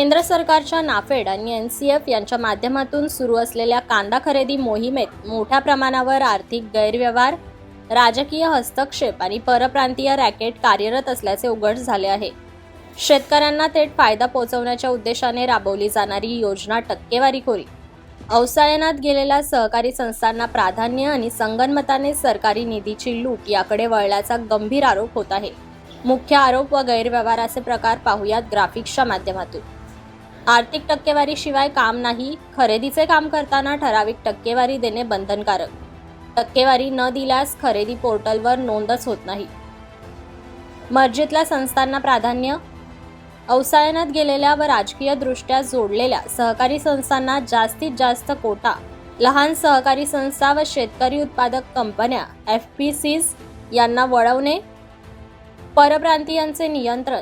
केंद्र सरकारच्या नाफेड आणि एन सी एफ यांच्या माध्यमातून सुरू असलेल्या कांदा खरेदी मोहिमेत मोठ्या प्रमाणावर आर्थिक गैरव्यवहार राजकीय हस्तक्षेप आणि परप्रांतीय रॅकेट कार्यरत असल्याचे उघड झाले आहे. शेतकऱ्यांना थेट फायदा पोहोचवण्याच्या उद्देशाने राबवली जाणारी योजना योजना टक्केवारीखोरी. अवसायनात गेलेल्या सहकारी संस्थांना प्राधान्य आणि संगनमताने सरकारी निधीची लूट याकडे वळल्याचा गंभीर आरोप होत आहे. मुख्य आरोप व गैरव्यवहाराचे प्रकार पाहूयात ग्राफिक्सच्या माध्यमातून. आर्थिक टक्केवारीशिवाय काम नाही खरेदीचे काम करताना ठराविक टक्केवारी देणे बंधनकारक. टक्केवारी न दिल्यास खरेदी पोर्टलवर नोंदच होत नाही. मर्जीतल्या संस्थांना प्राधान्य? अवसायनात गेलेल्या व राजकीयदृष्ट्या जोडलेल्या सहकारी संस्थांना जास्तीत जास्त कोटा लहान सहकारी संस्था व शेतकरी उत्पादक कंपन्या एफ पी सीज यांना वळवणे? परप्रांतीयांचे नियंत्रण?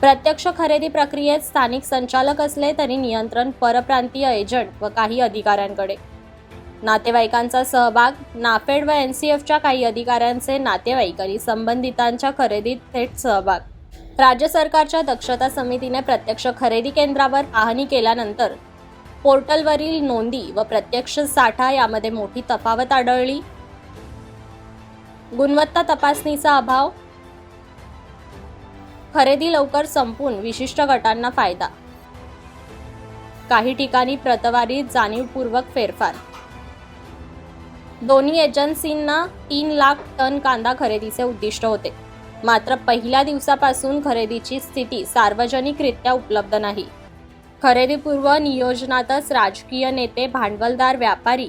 प्रत्यक्ष खरेदी प्रक्रियेत स्थानिक संचालक असले तरी नियंत्रण परप्रांतीय एजंट व काही अधिकाऱ्यांकडे. नातेवाईकांचा सहभाग नाफेड व एन सी एफच्या काही अधिकाऱ्यांचे नातेवाईक आणि संबंधितांच्या खरेदीत थेट सहभाग. राज्य सरकारच्या दक्षता समितीने प्रत्यक्ष खरेदी केंद्रावर पाहणी केल्यानंतर पोर्टलवरील नोंदी व प्रत्यक्ष साठा यामध्ये मोठी तफावत आढळली. गुणवत्ता तपासणीचा अभाव खरेदी लवकर संपून विशिष्ट गटांना फायदा. काही ठिकाणी प्रतवारीत जाणीवपूर्वक फेरफार. दोन्ही एजन्सींना तीन लाख टन कांदा खरेदीचे उद्दिष्ट होते. मात्र पहिल्या दिवसापासून खरेदीची स्थिती सार्वजनिकरित्या उपलब्ध नाही. खरेदीपूर्व नियोजनातच राजकीय नेते भांडवलदार व्यापारी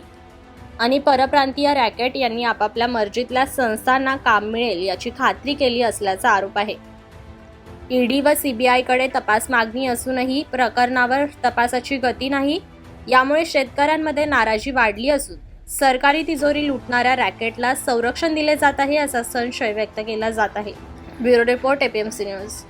आणि परप्रांतीय रॅकेट यांनी आपापल्या मर्जीतल्या संस्थांना काम मिळेल याची खात्री केली असल्याचा आरोप आहे. ईडी व सीबीआयकडे तपास मागणी असूनही प्रकरणावर तपासाची गती नाही. यामुळे शेतकऱ्यांमध्ये नाराजी वाढली असून सरकारी तिजोरी लुटणाऱ्या रॅकेटला संरक्षण दिले जात आहे असा संशय व्यक्त केला जात आहे. Bureau report APMC news